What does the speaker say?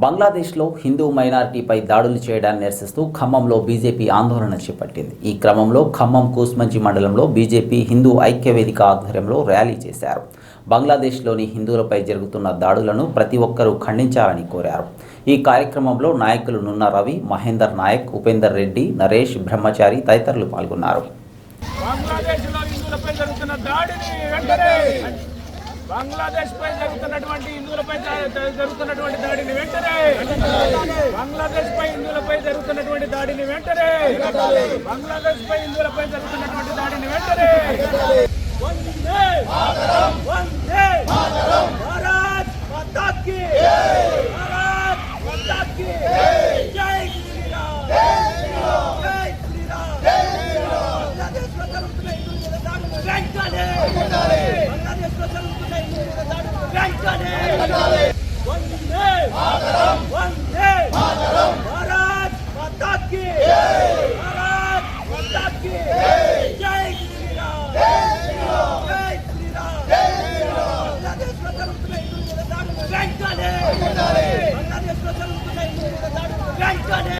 బంగ్లాదేశ్లో హిందూ మైనారిటీపై దాడులు చేయడాన్ని నిరసిస్తూ ఖమ్మంలో బీజేపీ ఆందోళన చేపట్టింది. ఈ క్రమంలో ఖమ్మం కూస్మంచి మండలంలో బీజేపీ హిందూ ఐక్యవేదిక ఆధ్వర్యంలో ర్యాలీ చేశారు. బంగ్లాదేశ్లోని హిందువులపై జరుగుతున్న దాడులను ప్రతి ఒక్కరూ ఖండించాలని కోరారు. ఈ కార్యక్రమంలో నాయకులు నున్న రవి మహేందర్ నాయక్ ఉపేందర్ రెడ్డి నరేష్ బ్రహ్మచారి తదితరులు పాల్గొన్నారు. బంగ్లాదేశ్ పై జరుగుతున్నటువంటి హిందువులపై జరుగుతున్నటువంటి దాడిని వెంటనే! బంగ్లాదేశ్ పై హిందువులపై జరుగుతున్నటువంటి దాడిని వెంటనే! బంగ్లాదేశ్ పై హిందువులపై జరుగుతున్నటువంటి దాడిని వెంటనే! వందే వందే